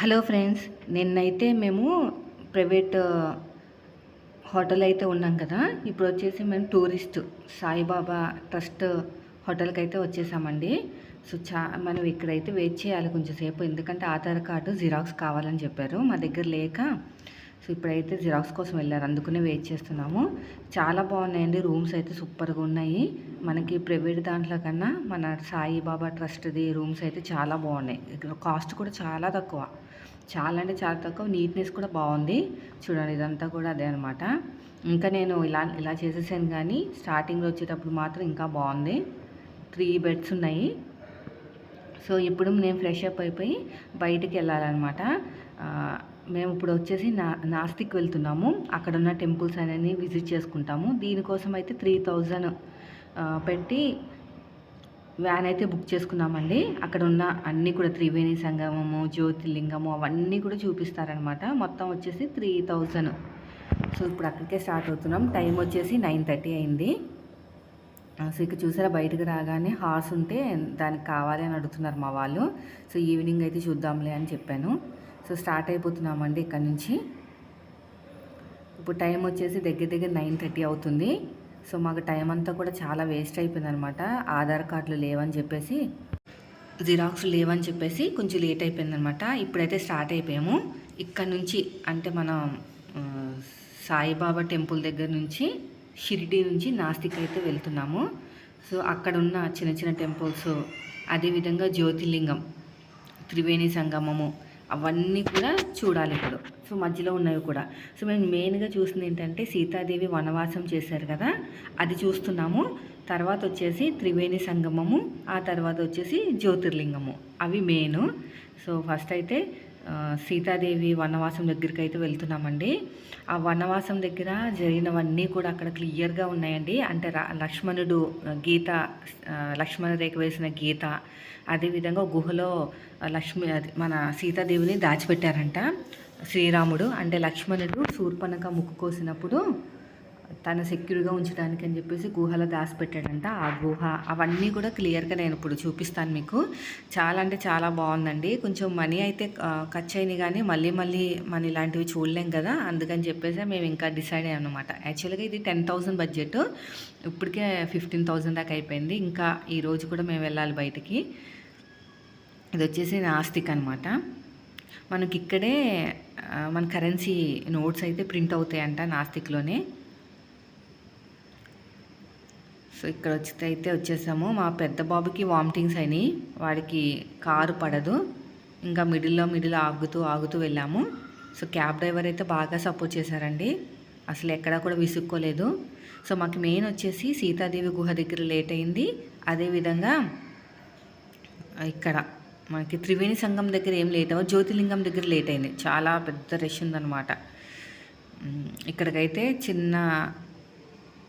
Hello friends నిన్నైతే మేము private hotel అయితే ఉన్నాం కదా. ఇప్పుడు వచ్చేసి మేము టూరిస్ట్ సాయిబాబా ట్రస్ట్ హోటల్కి అయితే వచ్చేసామండి. సో చా మనం ఇక్కడైతే వెయిట్ చేయాలి కొంచెంసేపు ఎందుకంటే ఆధార్ కార్డు జిరాక్స్ కావాలని చెప్పారు. మా దగ్గర లేక సో ఇప్పుడైతే జిరాక్స్ కోసం వెళ్ళారు. అందుకనే వెయిట్ చేస్తున్నాము. చాలా బాగున్నాయండి. రూమ్స్ అయితే సూపర్గా ఉన్నాయి. మనకి ప్రైవేట్ దాంట్లో కన్నా మన సాయిబాబా ట్రస్ట్ది రూమ్స్ అయితే చాలా బాగున్నాయి. కాస్ట్ కూడా చాలా తక్కువ. చాలా అంటే చాలా తక్కువ. నీట్నెస్ కూడా బాగుంది. చూడండి ఇదంతా కూడా అదే అనమాట ఇంకా నేను ఇలా ఇలా చేసేసాను కానీ స్టార్టింగ్లో వచ్చేటప్పుడు మాత్రం ఇంకా బాగుంది. త్రీ బెడ్స్ ఉన్నాయి. సో ఇప్పుడు నేను ఫ్రెష్ అప్ అయిపోయి బయటికి వెళ్ళాలన్నమాట. మేము ఇప్పుడు వచ్చేసి నా నాస్తిక్ వెళ్తున్నాము. అక్కడ ఉన్న టెంపుల్స్ అనేవి విజిట్ చేసుకుంటాము. దీనికోసం అయితే త్రీ థౌజండ్ పెట్టి వ్యాన్ అయితే బుక్ చేసుకున్నామండి. అక్కడ ఉన్న అన్నీ కూడా త్రివేణి సంగమము జ్యోతిర్లింగము అవన్నీ కూడా చూపిస్తారనమాట మొత్తం వచ్చేసి త్రీ థౌజండ్ సో ఇప్పుడు అక్కడికే స్టార్ట్ అవుతున్నాం. టైం వచ్చేసి నైన్ థర్టీ అయింది. సో ఇక చూసారా బయటకు రాగానే హార్స్ ఉంటే దానికి కావాలి అని అడుగుతున్నారు మా వాళ్ళు. సో ఈవినింగ్ అయితే చూద్దాంలే అని చెప్పాను. సో స్టార్ట్ అయిపోతున్నామండి ఇక్కడ నుంచి. ఇప్పుడు టైం వచ్చేసి దగ్గర దగ్గర నైన్ థర్టీ అవుతుంది. సో మాకు టైం అంతా కూడా చాలా వేస్ట్ అయిపోయింది అనమాట ఆధార్ కార్డులు లేవని చెప్పేసి జిరాక్స్ లేవని చెప్పేసి కొంచెం లేట్ అయిపోయింది అనమాట ఇప్పుడైతే స్టార్ట్ అయిపోయాము. ఇక్కడ నుంచి అంటే మనం సాయిబాబా టెంపుల్ దగ్గర నుంచి షిరిడి నుంచి నాస్తిక్ అయితే వెళ్తున్నాము. సో అక్కడ ఉన్న చిన్న చిన్న టెంపుల్స్ అదేవిధంగా జ్యోతిర్లింగం త్రివేణి సంగమము అవన్నీ కూడా చూడాలి ఇప్పుడు. సో మధ్యలో ఉన్నవి కూడా. సో మేము మెయిన్గా చూసింది ఏంటంటే సీతాదేవి వనవాసం చేశారు కదా అది చూస్తున్నాము. తర్వాత వచ్చేసి త్రివేణి సంగమము ఆ తర్వాత వచ్చేసి జ్యోతిర్లింగము. అవి మెయిన్. సో ఫస్ట్ అయితే సీతాదేవి వనవాసం దగ్గరికి అయితే వెళ్తున్నామండి. ఆ వనవాసం దగ్గర జరిగినవన్నీ కూడా అక్కడ క్లియర్గా ఉన్నాయండి. అంటే లక్ష్మణుడు గీత లక్ష్మణ రేఖ వేసిన గీత అదేవిధంగా గుహలో లక్ష్మి మన సీతాదేవిని దాచిపెట్టారంట శ్రీరాముడు. అంటే లక్ష్మణుడు శూర్పణక ముక్కు కోసినప్పుడు తను సెక్యూర్గా ఉంచడానికి అని చెప్పేసి గుహలో దాచిపెట్టాడంట. ఆ గుహ అవన్నీ కూడా క్లియర్గా నేను ఇప్పుడు చూపిస్తాను మీకు. చాలా అంటే చాలా బాగుందండి. కొంచెం మనీ అయితే ఖర్చు అయినాయి కానీ మళ్ళీ మళ్ళీ మన ఇలాంటివి చూడలేం కదా. అందుకని చెప్పేసి మేము ఇంకా డిసైడ్ అయ్యాం అనమాట యాక్చువల్గా ఇది టెన్ థౌసండ్ బడ్జెట్. ఇప్పటికే ఫిఫ్టీన్ థౌసండ్ దాకా అయిపోయింది. ఇంకా ఈ రోజు కూడా మేము వెళ్ళాలి బయటికి. ఇది వచ్చేసి నాస్తిక్ అనమాట మనకి ఇక్కడే మన కరెన్సీ నోట్స్ అయితే ప్రింట్ అవుతాయంట నాస్తిక్లోనే. సో ఇక్కడ వచ్చి అయితే వచ్చేసాము. మా పెద్ద బాబుకి వామిటింగ్స్ అయినాయి. వాడికి కారు పడదు. ఇంకా మిడిల్లో మిడిల్ ఆగుతూ ఆగుతూ వెళ్ళాము. సో క్యాబ్ డ్రైవర్ అయితే బాగా సపోర్ట్ చేశారండి. అసలు ఎక్కడా కూడా విసుక్కోలేదు. సో మాకు మెయిన్ వచ్చేసి సీతాదేవి గుహ దగ్గర లేట్ అయింది. అదేవిధంగా ఇక్కడ మనకి త్రివేణి సంఘం దగ్గర ఏం లేట్ అవ్వ జ్యోతిర్లింగం దగ్గర లేట్ అయింది. చాలా పెద్ద రష్ ఉందన్నమాట. ఇక్కడికైతే చిన్న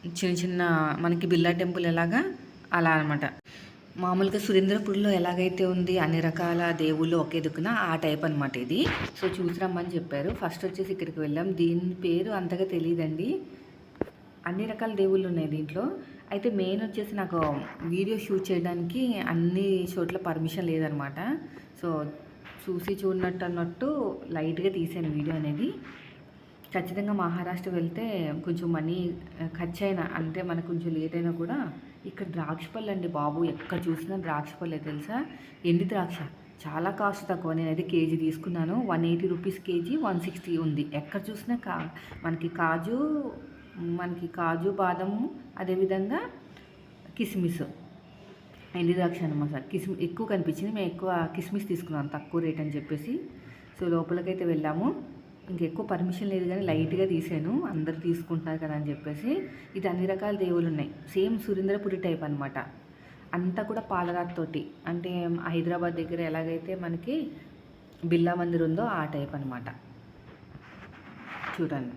చిన్న చిన్న మనకి బిర్లా టెంపుల్ ఎలాగా? అలా అనమాట మామూలుగా సురేంద్రపూర్లో ఎలాగైతే ఉంది అన్ని రకాల దేవుళ్ళు ఒకే దిక్కున ఆ టైప్ అనమాట ఇది. సో చూసి రమ్మని చెప్పారు. ఫస్ట్ వచ్చేసి ఇక్కడికి వెళ్ళాం. దీని పేరు అంతగా తెలియదండి అన్ని రకాల దేవుళ్ళు ఉన్నాయి దీంట్లో. అయితే మెయిన్ వచ్చేసి నాకు వీడియో షూట్ చేయడానికి అన్ని చోట్ల పర్మిషన్ లేదనమాట సో చూసి చూడనట్టు అన్నట్టు లైట్గా తీసాను వీడియో అనేది. ఖచ్చితంగా మహారాష్ట్ర వెళ్తే కొంచెం మనీ ఆ, ఖర్చు అయినా అంటే మనకు కొంచెం లేట్ అయినా కూడా ఇక్కడ ద్రాక్ష పళ్ళు అండి బాబు. ఎక్కడ చూసినా ద్రాక్ష పళ్ళే తెలుసా? ఎండి ద్రాక్ష. చాలా కాస్ట్ తక్కువ. నేనైతే కేజీ తీసుకున్నాను. One eighty rupees KG one sixty ఉంది. ఎక్కడ చూసినా కా మనకి కాజు మనకి కాజు బాదము అదేవిధంగా కిస్మిస్. ఎండి ద్రాక్ష అనమాట కిస్మి ఎక్కువ కనిపించింది. మేము ఎక్కువ కిస్మిస్ తీసుకున్నాం. తక్కువ రేట్ అని చెప్పేసి. సో లోపలికైతే వెళ్ళాము. ఇంకెక్కువ పర్మిషన్ లేదు కానీ లైట్గా తీసాను అందరు తీసుకుంటున్నారు కదా అని చెప్పేసి. ఇది అన్ని రకాల దేవుళ్ళు ఉన్నాయి సేమ్ సురేంద్రపురి టైప్ అనమాట అంతా కూడా పాలరాతోటి అంటే హైదరాబాద్ దగ్గర ఎలాగైతే మనకి బిర్లా మందిర్ ఉందో ఆ టైప్ అనమాట చూడండి.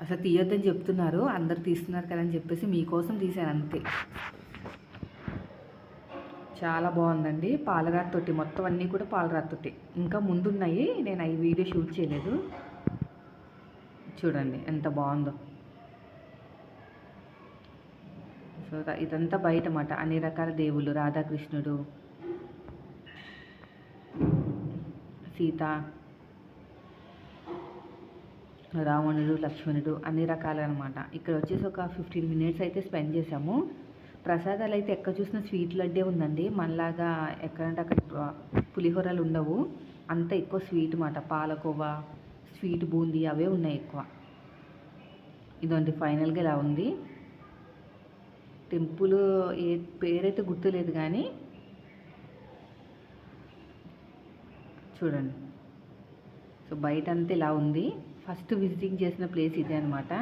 అసలు తీయొద్దని చెప్తున్నారు. అందరు తీస్తున్నారు కదా అని చెప్పేసి మీకోసం తీసాను అంతే. చాలా బాగుందండి. పాలరాతి తొట్టి మొత్తం అన్నీ కూడా పాలరాతి తొట్టి. ఇంకా ముందున్నాయి. నేను ఈ వీడియో షూట్ చేయలేదు. చూడండి ఎంత బాగుందో. సో ఇదంతా బయట మాట అన్ని రకాల దేవుళ్ళు. రాధాకృష్ణుడు సీత రావణుడు లక్ష్మణుడు అన్ని రకాలు అనమాట ఇక్కడ వచ్చేసి ఒక ఫిఫ్టీన్ మినిట్స్ అయితే స్పెండ్ చేసాము ప్రసాదాలు అయితే ఎక్కడ చూసినా స్వీట్ లడ్డే ఉందండి. మనలాగా ఎక్కడంటే అక్కడ పులిహోరలు ఉండవు. అంత ఎక్కువ స్వీట్ మాట. పాలకోవా స్వీట్ బూందీ అవే ఉన్నాయి ఎక్కువ. ఇదండి ఫైనల్గా ఇలా ఉంది. టెంపుల్ ఏ పేరైతే గుర్తులేదు కానీ చూడండి. సో బయట అంతా ఇలా ఉంది. ఫస్ట్ విజిటింగ్ చేసిన ప్లేస్ ఇదే అనమాట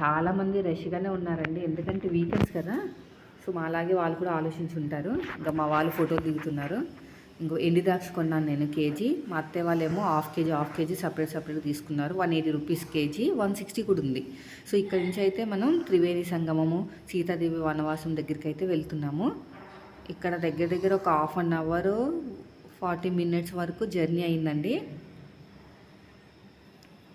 చాలామంది రష్గానే ఉన్నారండి. ఎందుకంటే వీకెండ్స్ కదా. సో మా అలాగే వాళ్ళు కూడా ఆలోచించి ఉంటారు. ఇంకా మా వాళ్ళు ఫోటోలు దిగుతున్నారు. ఇంకో ఎండి ద్రాక్ష కొన్నాను నేను? కేజీ. మా అత్తయ్య వాళ్ళేమో half KG half KG separate separate తీసుకున్నారు. One eighty rupees KG one sixty కూడా ఉంది. సో ఇక్కడ నుంచి అయితే మనం త్రివేణి సంగమము సీతాదేవి వనవాసం దగ్గరికి అయితే వెళ్తున్నాము. ఇక్కడ దగ్గర దగ్గర ఒక half an hour forty minutes వరకు జర్నీ అయిందండి.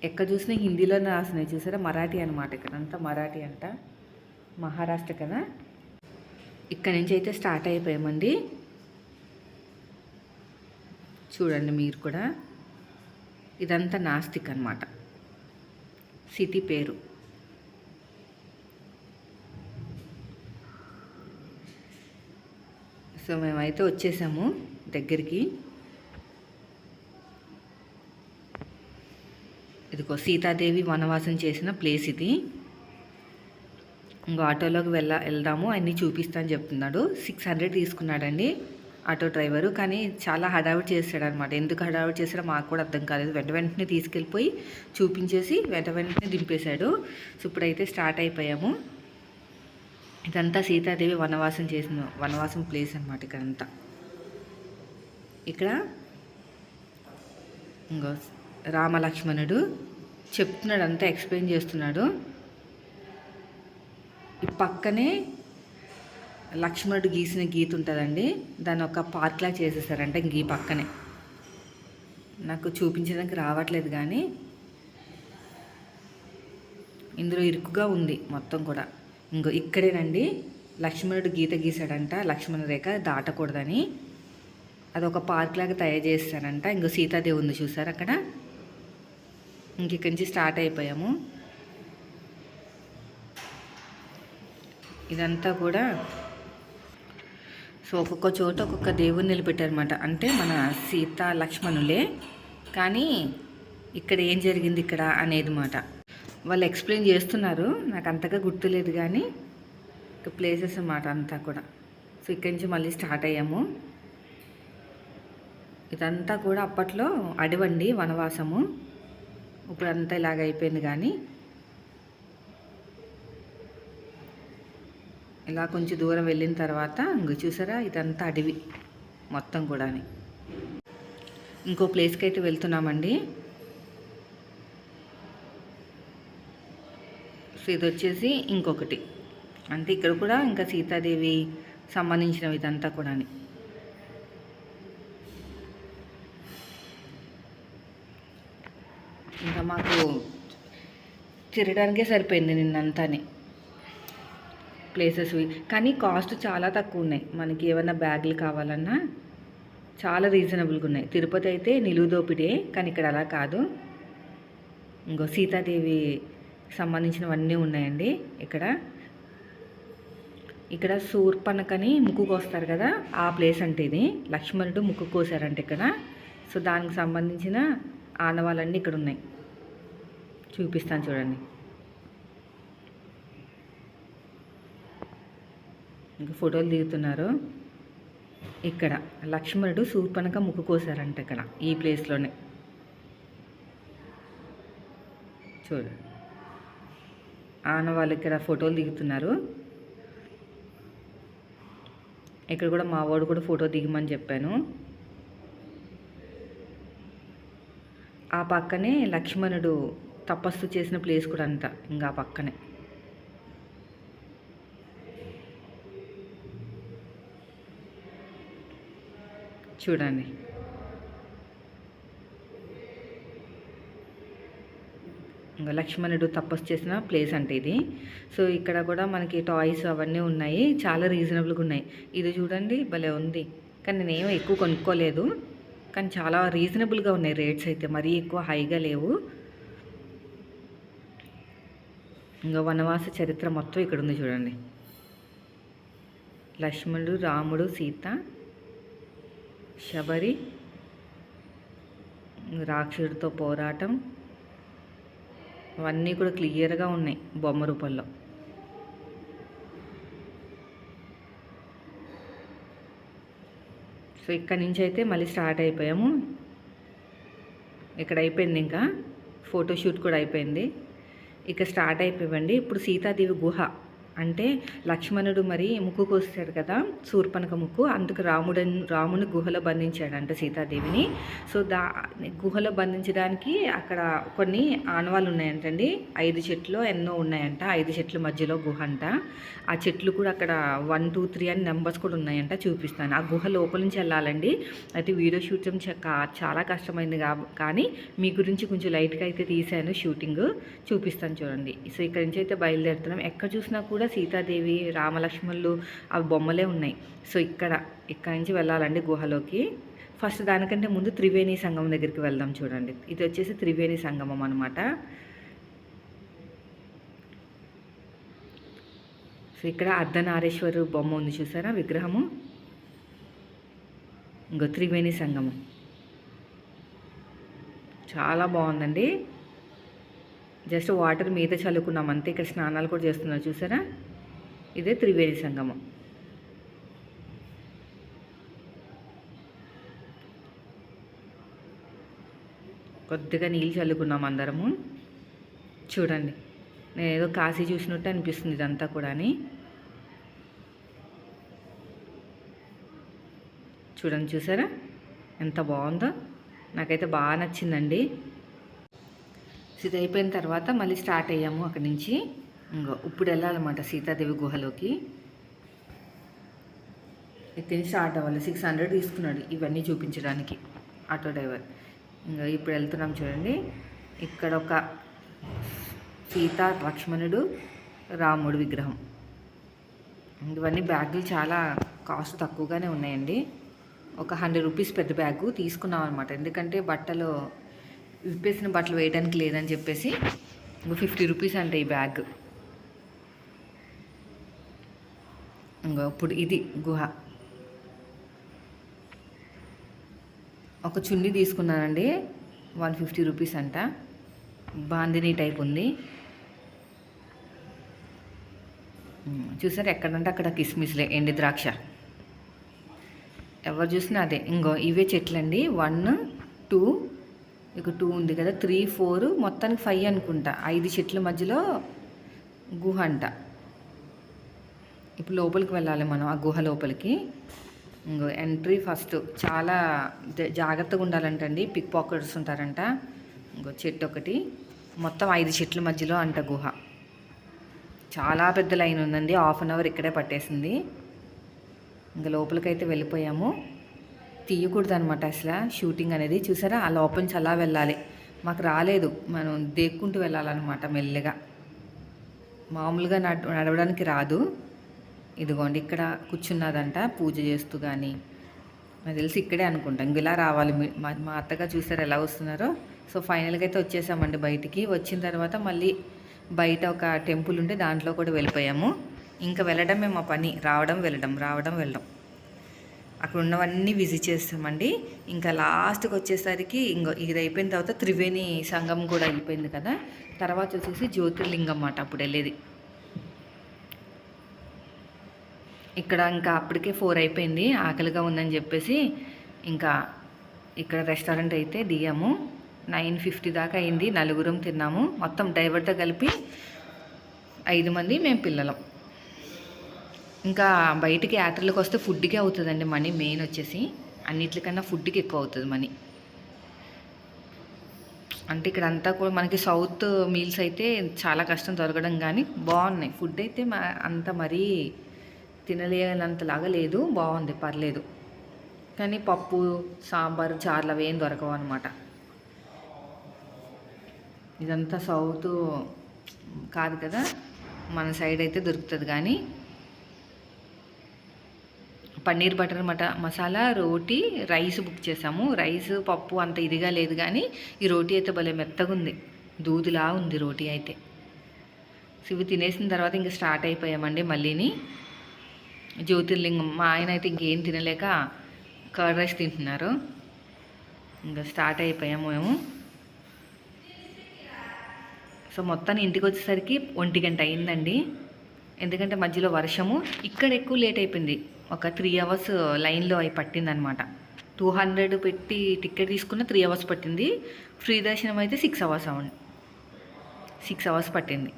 ఎక్కడ చూసినా హిందీలోనే రాసినాయి చూసారా? మరాఠీ అనమాట ఇక్కడ. అంతా మరాఠీ అంట. మహారాష్ట్ర కదా? ఇక్కడ నుంచి అయితే స్టార్ట్ అయిపోయామండి. చూడండి మీరు కూడా. ఇదంతా నాస్తిక్ అనమాట సిటీ పేరు. సో మేమైతే వచ్చేసాము దగ్గరికి. ఇదిగో సీతాదేవి వనవాసం చేసిన ప్లేస్ ఇది. ఇంకో ఆటోలోకి వెళ్ళ వెళ్దాము అన్నీ చూపిస్తాను చెప్తున్నాడు. సిక్స్ హండ్రెడ్ తీసుకున్నాడండి ఆటో డ్రైవరు కానీ చాలా హడావిడి చేస్తాడు అనమాట ఎందుకు హడావిడి చేశాడో మాకు కూడా అర్థం కాలేదు. వెంట వెంటనే తీసుకెళ్ళిపోయి చూపించేసి వెంట వెంటనే దింపేశాడు. సో ఇప్పుడైతే స్టార్ట్ అయిపోయాము. ఇదంతా సీతాదేవి వనవాసం చేసిన వనవాసం ప్లేస్ అనమాట ఇక్కడంతా. ఇక్కడ? ఇంకో రామలక్ష్మణుడు చెప్తున్నాడు అంతా ఎక్స్ప్లెయిన్ చేస్తున్నాడు. ఈ పక్కనే లక్ష్మణుడు గీసిన గీత ఉంటుందండి. దాన్ని ఒక పార్క్లా చేసేసారంటే ఇంక ఈ పక్కనే. నాకు చూపించడానికి రావట్లేదు కానీ ఇందులో ఇరుకుగా ఉంది మొత్తం కూడా. ఇంకో ఇక్కడేనండి. లక్ష్మణుడు గీత గీసాడంట లక్ష్మణ రేఖ దాటకూడదని. అదొక పార్క్ లాగా తయారు చేస్తారంట ఇంకో సీతాదేవి ఉంది చూసారు అక్కడ? ఇంక ఇక్కడి నుంచి స్టార్ట్ అయిపోయాము. ఇదంతా కూడా సో ఒక్కొక్క చోట ఒక్కొక్క దేవుని నిలబెట్టారనమాట అంటే మన సీత లక్ష్మణులే. కానీ ఇక్కడ ఏం జరిగింది ఇక్కడ అనేది మాట. వాళ్ళు ఎక్స్ప్లెయిన్ చేస్తున్నారు. నాకు అంతగా గుర్తులేదు కానీ ఇక ప్లేసెస్ అన్నమాట అంతా కూడా. సో ఇక్కడి నుంచి మళ్ళీ స్టార్ట్ అయ్యాము. ఇదంతా కూడా అప్పట్లో అడవండి వనవాసము. ఇప్పుడు అంతా ఇలాగ అయిపోయింది కానీ. ఇలా కొంచెం దూరం వెళ్ళిన తర్వాత ఇంక చూసారా? ఇదంతా అడవి మొత్తం కూడా ఇంకో ప్లేస్కి అయితే వెళ్తున్నామండి. సో ఇది వచ్చేసి ఇంకొకటి. అంటే ఇక్కడ కూడా ఇంకా సీతాదేవి సంబంధించినవి ఇదంతా కూడా ఇంకా మాకు తిరగడానికే సరిపోయింది నిన్నంతానే. ప్లేసెస్ కానీ కాస్ట్ చాలా తక్కువ ఉన్నాయి. మనకి ఏమైనా బ్యాగులు కావాలన్నా చాలా రీజనబుల్గా ఉన్నాయి. తిరుపతి అయితే నిలువుదోపిడే కానీ ఇక్కడ అలా కాదు. ఇంకో సీతాదేవి సంబంధించినవన్నీ ఉన్నాయండి ఇక్కడ. ఇక్కడ సూర్పనకని ముక్కు కోస్తారు కదా ఆ ప్లేస్ అంటే ఇది లక్ష్మణుడు ముక్కు కోసారంట ఇక్కడ. సో దానికి సంబంధించిన ఆనవాళ్ళన్నీ ఇక్కడ ఉన్నాయి చూపిస్తాను చూడండి. ఇంకా ఫోటోలు దిగుతున్నారు. ఇక్కడ లక్ష్మణుడు శూర్పణక ముక్కు కోసారంట ఇక్కడ ఈ ప్లేస్లోనే. చూడు. ఆనవాళ్ళు ఇక్కడ ఫోటోలు దిగుతున్నారు. ఇక్కడ కూడా మా వాడు కూడా ఫోటో దిగమని చెప్పాను. ఆ పక్కనే లక్ష్మణుడు తపస్సు చేసిన ప్లేస్ కూడా అంతా ఇంకా పక్కనే. చూడండి. ఇంకా లక్ష్మణుడు తపస్సు చేసిన ప్లేస్ అంటే ఇది. సో ఇక్కడ కూడా మనకి టాయ్స్ అవన్నీ ఉన్నాయి చాలా రీజనబుల్గా ఉన్నాయి. ఇది చూడండి భలే ఉంది. కానీ నేనేం ఎక్కువ కొనుక్కోలేదు. కానీ చాలా రీజనబుల్గా ఉన్నాయి రేట్స్ అయితే మరీ ఎక్కువ హైగా లేవు. ఇంకా వనవాస చరిత్ర మొత్తం ఇక్కడ ఉంది చూడండి. లక్ష్మణుడు రాముడు సీత శబరి రాక్షసుడితో పోరాటం అవన్నీ కూడా క్లియర్గా ఉన్నాయి బొమ్మ రూపంలో. సో ఇక్కడ నుంచి అయితే మళ్ళీ స్టార్ట్ అయిపోయాము. ఇక్కడ అయిపోయింది ఇంకా. ఫోటోషూట్ కూడా అయిపోయింది. ఇక స్టార్ట్ అయిపోయింది ఇప్పుడు సీతాదేవి గుహ. అంటే లక్ష్మణుడు మరి ముక్కుకు వస్తాడు కదా శూర్పణక ముక్కు అందుకు రాముడని రాముని గుహలో బంధించాడంట సీతాదేవిని. సో దా గుహలో బంధించడానికి అక్కడ కొన్ని ఆనవాళ్ళు ఉన్నాయంటండి. ఐదు చెట్లు ఎన్నో ఉన్నాయంట ఐదు చెట్ల మధ్యలో గుహ అంట. ఆ చెట్లు కూడా అక్కడ వన్ టూ త్రీ అని నెంబర్స్ కూడా ఉన్నాయంట చూపిస్తాను. ఆ గుహ లోపల నుంచి వెళ్ళాలండి. అయితే వీడియో షూట్ చక్క చాలా కష్టమైంది కానీ మీ గురించి కొంచెం లైట్గా అయితే తీశాను షూటింగ్. చూపిస్తాను చూడండి. సో ఇక్కడ నుంచి అయితే బయలుదేరుతున్నాం. ఎక్కడ చూసినా కూడా సీతాదేవి రామలక్ష్మణులు అవి బొమ్మలే ఉన్నాయి. సో ఇక్కడ ఇక్కడ నుంచి వెళ్ళాలండి గుహలోకి. ఫస్ట్ దానికంటే ముందు త్రివేణి సంగమం దగ్గరికి వెళ్దాం చూడండి. ఇది వచ్చేసి త్రివేణి సంగమం అనమాట సో ఇక్కడ అర్ధనారేశ్వరు బొమ్మ ఉంది చూసారా? విగ్రహము? ఇంకో త్రివేణి సంగమం. చాలా బాగుందండి. జస్ట్ వాటర్ మీద చల్లుకున్నాం అంతే ఇక్కడ స్నానాలు కూడా చేస్తున్నారు చూసారా? ఇదే త్రివేణి సంగమం. కొద్దిగా నీళ్ళు చల్లుకున్నాం అందరము. చూడండి నేను ఏదో కాశీ చూసినట్టు అనిపిస్తుంది ఇదంతా కూడా అని చూడండి చూసారా? ఎంత బాగుందో? నాకైతే బాగా నచ్చిందండి. సీత అయిపోయిన తర్వాత మళ్ళీ స్టార్ట్ అయ్యాము అక్కడి నుంచి. ఇంకో ఇప్పుడు వెళ్ళాలన్నమాట సీతాదేవి గుహలోకి. ఇక్కడి స్టార్ట్ అవ్వాలి. సిక్స్ హండ్రెడ్ తీసుకున్నాడు ఇవన్నీ చూపించడానికి. Auto driver. ఇంకా ఇప్పుడు వెళ్తున్నాం చూడండి. ఇక్కడ ఒక సీత లక్ష్మణుడు రాముడు విగ్రహం. ఇవన్నీ బ్యాగులు చాలా కాస్ట్ తక్కువగానే ఉన్నాయండి. ఒక హండ్రెడ్ రూపీస్ పెద్ద బ్యాగు తీసుకున్నాం అనమాట ఎందుకంటే బట్టలు విప్పేసిన బట్టలు వేయడానికి లేదని చెప్పేసి ఇంకో ఫిఫ్టీ రూపీస్ అంటే ఈ బ్యాగ్. ఇంకో ఇప్పుడు ఇది గుహ. ఒక చున్నీ తీసుకున్నానండి వన్ ఫిఫ్టీ రూపీస్ అంట. బాందిని టైప్ ఉంది. చూసారు ఎక్కడంటే అక్కడ కిస్మిస్లే ఎండి ద్రాక్ష. ఎవరు చూసినా అదే. ఇంకో ఇవే చెట్లండి. వన్ టూ ఇక టూ ఉంది కదా త్రీ ఫోర్ మొత్తానికి ఫైవ్ అనుకుంటా. ఐదు చెట్ల మధ్యలో గుహ అంట. ఇప్పుడు లోపలికి వెళ్ళాలి మనం ఆ గుహ లోపలికి. ఇంకో ఎంట్రీ ఫస్ట్ చాలా జాగ్రత్తగా ఉండాలంటండి పిక్ పాకెట్స్ ఉంటారంట. ఇంకో చెట్టు ఒకటి. మొత్తం ఐదు చెట్ల మధ్యలో అంట గుహ. చాలా పెద్ద లైన్ ఉందండి హాఫ్ అన్ అవర్ ఇక్కడే పట్టేసింది. ఇంకా లోపలికైతే వెళ్ళిపోయాము. తీయకూడదు అనమాట అసలు. షూటింగ్ అనేది చూసారా? ఆ లోపల అలా వెళ్ళాలి. మాకు రాలేదు. మనం దేక్కుంటూ వెళ్ళాలన్నమాట మెల్లగా. మామూలుగా నడవడానికి రాదు. ఇదిగోండి ఇక్కడ కూర్చున్నదంట పూజ చేస్తూ కానీ నాకు తెలిసి ఇక్కడే అనుకుంటాం. ఇంక ఇలా రావాలి. మా మా అత్తగా చూసారు ఎలా వస్తున్నారో. సో ఫైనల్గా అయితే వచ్చేసామండి బయటికి. వచ్చిన తర్వాత మళ్ళీ బయట ఒక టెంపుల్ ఉంటే దాంట్లో కూడా వెళ్ళిపోయాము. ఇంకా వెళ్ళడమే మా పని. రావడం వెళ్ళడం రావడం వెళ్ళడం. అక్కడ ఉన్నవన్నీ విజిట్ చేస్తామండి. ఇంకా లాస్ట్కి వచ్చేసరికి ఇంకో ఇది అయిపోయిన తర్వాత త్రివేణి సంఘం కూడా అయిపోయింది కదా. తర్వాత వచ్చేసి జ్యోతిర్లింగం అన్నమాట అప్పుడు వెళ్ళేది. ఇక్కడ ఇంకా అప్పటికే ఫోర్ అయిపోయింది. ఆకలిగా ఉందని చెప్పేసి ఇంకా ఇక్కడ రెస్టారెంట్ అయితే దిగాము. నైన్ ఫిఫ్టీ దాకా అయింది. నలుగురం తిన్నాము. మొత్తం డ్రైవర్తో కలిపి ఐదు మంది మేము పిల్లలం. ఇంకా బయటికి యాత్రలకు వస్తే ఫుడ్కే అవుతుందండి మనీ మెయిన్ వచ్చేసి. అన్నిటికన్నా ఫుడ్కి ఎక్కువ అవుతుంది మనీ. అంటే ఇక్కడ అంతా కూడా మనకి సౌత్ మీల్స్ అయితే చాలా కష్టం దొరకడం కానీ బాగున్నాయి ఫుడ్ అయితే అంత మరీ తినలేనంతలాగా లేదు బాగుంది పర్లేదు. కానీ పప్పు సాంబారు చార్లు అవి ఏం దొరకవు అనమాట ఇదంతా సౌత్ కాదు కదా మన సైడ్ అయితే దొరుకుతుంది కానీ పన్నీర్ బటర్ మట మసాలా రోటీ రైస్ బుక్ చేసాము రైస్ పప్పు అంత ఇదిగా లేదు కానీ ఈ రోటీ అయితే భలే మెత్తగా ఉంది దూదిలా ఉంది రోటీ అయితే. శివి ఇవి తినేసిన తర్వాత ఇంక స్టార్ట్ అయిపోయామండి మళ్ళీని. జ్యోతిర్లింగం మా ఆయన అయితే ఇంకేం తినలేక కర్డ్ రైస్ తింటున్నారు. ఇంకా స్టార్ట్ అయిపోయాము మేము. సో మొత్తాన్ని ఇంటికి వచ్చేసరికి ఒంటి గంట అయిందండి. ఎందుకంటే మధ్యలో వర్షము ఇక్కడ ఎక్కువ లేట్ అయిపోయింది. ఒక త్రీ అవర్స్ లైన్లో అవి పట్టిందనమాట. టూ హండ్రెడ్ పెట్టి టికెట్ తీసుకున్న త్రీ అవర్స్ పట్టింది. ఫ్రీ దర్శనం అయితే సిక్స్ అవర్స్ అవ్వండి సిక్స్ అవర్స్ పట్టింది.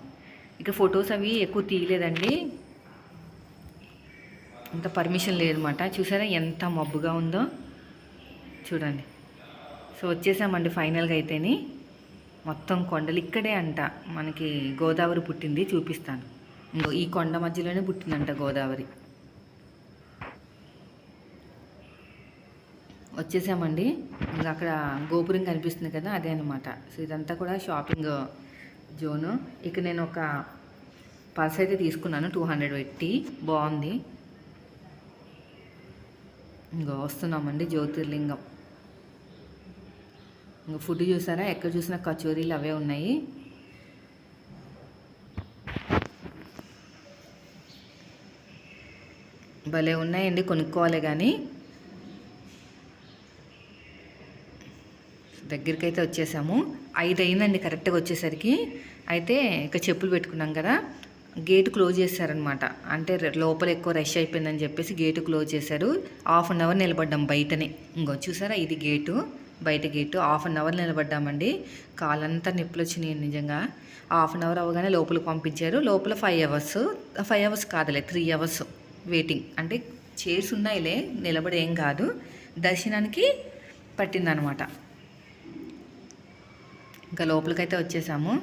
ఇక ఫొటోస్ అవి ఎక్కువ తీయలేదండి. అంత పర్మిషన్ లేదన్నమాట చూసారా ఎంత మబ్బుగా ఉందో? చూడండి. సో వచ్చేసామండి ఫైనల్గా అయితేని. మొత్తం కొండలు ఇక్కడే అంట. మనకి గోదావరి పుట్టింది చూపిస్తాను. ఇంకో ఈ కొండ మధ్యలోనే పుట్టిందంట గోదావరి. వచ్చేసామండి. ఇంకా అక్కడ గోపురం కనిపిస్తుంది కదా అదే అనమాట సో ఇదంతా కూడా షాపింగ్ జోను. ఇక నేను ఒక పర్స్ అయితే తీసుకున్నాను టూ హండ్రెడ్ పెట్టి. బాగుంది. ఇంకా వస్తున్నామండి జ్యోతిర్లింగం. ఇంకా ఫుడ్ చూసారా? ఎక్కడ చూసినా కచోరీలు అవే ఉన్నాయి. భలే ఉన్నాయండి కొనుక్కోవాలి కానీ. దగ్గరికి అయితే వచ్చేసాము. ఐదు అయిందండి కరెక్ట్గా వచ్చేసరికి. అయితే ఇక చెప్పులు పెట్టుకున్నాం కదా. గేట్ క్లోజ్ చేశారనమాట అంటే లోపల ఎక్కువ రష్ అయిపోయిందని చెప్పేసి గేటు క్లోజ్ చేశారు. హాఫ్ అన్ అవర్ నిలబడ్డాం బయటనే. ఇంకో చూసారా? ఇది గేటు. బయట గేటు. హాఫ్ అన్ అవర్ నిలబడ్డామండి. కాలంతా నొప్పులు వచ్చినాయి నిజంగా. హాఫ్ అన్ అవర్ అవగానే లోపలికి పంపించారు. లోపల ఫైవ్ అవర్స్. ఫైవ్ అవర్స్ కాదులే త్రీ అవర్స్ వెయిటింగ్. అంటే చైర్స్ ఉన్నాయిలే నిలబడి ఏం కాదు. దర్శనానికి పట్టిందనమాట ఇంకా లోపలికైతే వచ్చేసాము.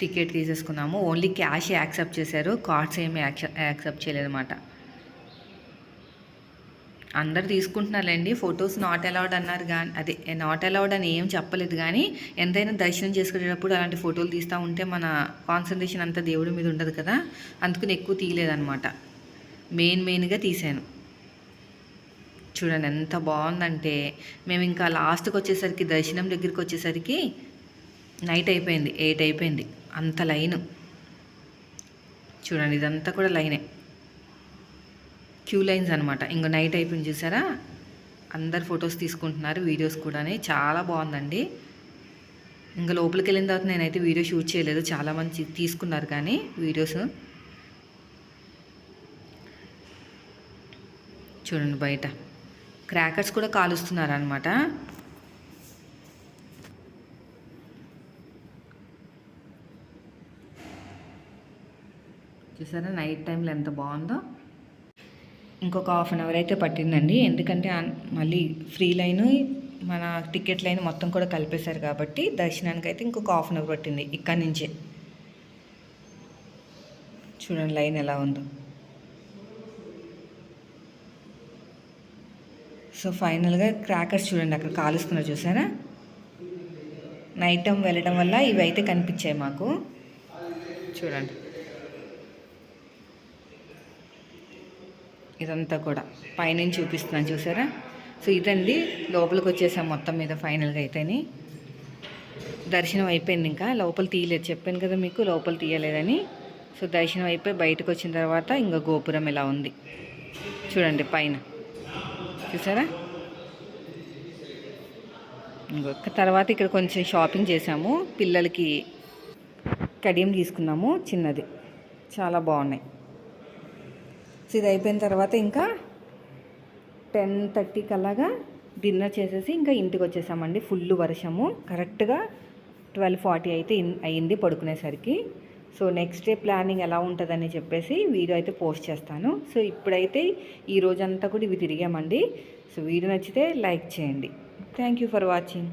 టికెట్ తీసేసుకున్నాము. ఓన్లీ క్యాష్ యాక్సెప్ట్ చేశారు. కార్డ్స్ ఏమి యాక్సెప్ట్ చేయలేదన్నమాట. అందరు తీసుకుంటున్నారులేండి. ఫొటోస్ నాట్ అలౌడ్ అన్నారు కానీ అదే నాట్ అలౌడ్ అని ఏం చెప్పలేదు కానీ ఎంతైనా దర్శనం చేసుకునేటప్పుడు అలాంటి ఫోటోలు తీస్తూ ఉంటే మన కాన్సన్ట్రేషన్ అంతా దేవుడి మీద ఉండదు కదా. అందుకని ఎక్కువ తీయలేదన్నమాట. మెయిన్ మెయిన్గా తీసాను చూడండి ఎంత బాగుందంటే మేము ఇంకా లాస్ట్కి వచ్చేసరికి దర్శనం దగ్గరికి వచ్చేసరికి నైట్ అయిపోయింది ఎయిట్ అయిపోయింది. అంత లైను. చూడండి ఇదంతా కూడా లైనే. క్యూ లైన్స్ అనమాట ఇంకో నైట్ అయిపోయింది చూసారా? అందరు ఫొటోస్ తీసుకుంటున్నారు వీడియోస్ కూడా చాలా బాగుందండి. ఇంకా లోపలికి వెళ్ళిన తర్వాత నేనైతే వీడియో షూట్ చేయలేదు. చాలా మంది తీసుకున్నారు కానీ వీడియోస్. చూడండి బయట. క్రాకర్స్ కూడా కాలుస్తున్నారు అనమాట చూసారా? నైట్ టైంలో ఎంత బాగుందో. ఇంకొక హాఫ్ అన్ అవర్ అయితే పట్టిందండి. ఎందుకంటే మళ్ళీ ఫ్రీ లైన్ మన టికెట్ లైన్ మొత్తం కూడా కలిపేశారు కాబట్టి దర్శనానికి అయితే ఇంకొక హాఫ్ అన్ అవర్ పట్టింది ఇక్కడి నుంచే. చూడండి లైన్ ఎలా ఉందో. సో ఫైనల్గా క్రాకర్స్ చూడండి అక్కడ కాలుస్తున్నారు చూసారా? నైట్ టైం వెళ్ళడం వల్ల ఇవి అయితే కనిపించాయి మాకు. చూడండి. ఇదంతా కూడా పైనుంచి చూపిస్తున్నాను చూసారా? సో ఇదండి లోపలికి వచ్చేసాం మొత్తం మీద ఫైనల్గా అయితేని. దర్శనం అయిపోయింది ఇంకా. లోపల తీయలేదు చెప్పాను కదా మీకు లోపల తీయలేదని. సో దర్శనం అయిపోయి బయటకు వచ్చిన తర్వాత ఇంకా గోపురం ఇలా ఉంది. చూడండి పైన. చూసారా? ఇంకొక తర్వాత ఇక్కడ కొంచెం షాపింగ్ చేసాము పిల్లలకి కడియం తీసుకున్నాము చిన్నది. చాలా బాగున్నాయి. సో ఇది అయిపోయిన తర్వాత ఇంకా టెన్ థర్టీ కల్లాగా డిన్నర్ చేసేసి ఇంకా ఇంటికి వచ్చేసామండి ఫుల్ వర్షము. కరెక్ట్గా ట్వెల్వ్ ఫార్టీ అయితే అయింది పడుకునేసరికి. సో నెక్స్ట్ డే ప్లానింగ్ ఎలా ఉంటుందని చెప్పేసి వీడియో అయితే పోస్ట్ చేస్తాను. సో ఇప్పుడైతే ఈ రోజంతా కూడా ఇవి తిరిగామండి. సో వీడియో నచ్చితే లైక్ చేయండి. Thank you for watching.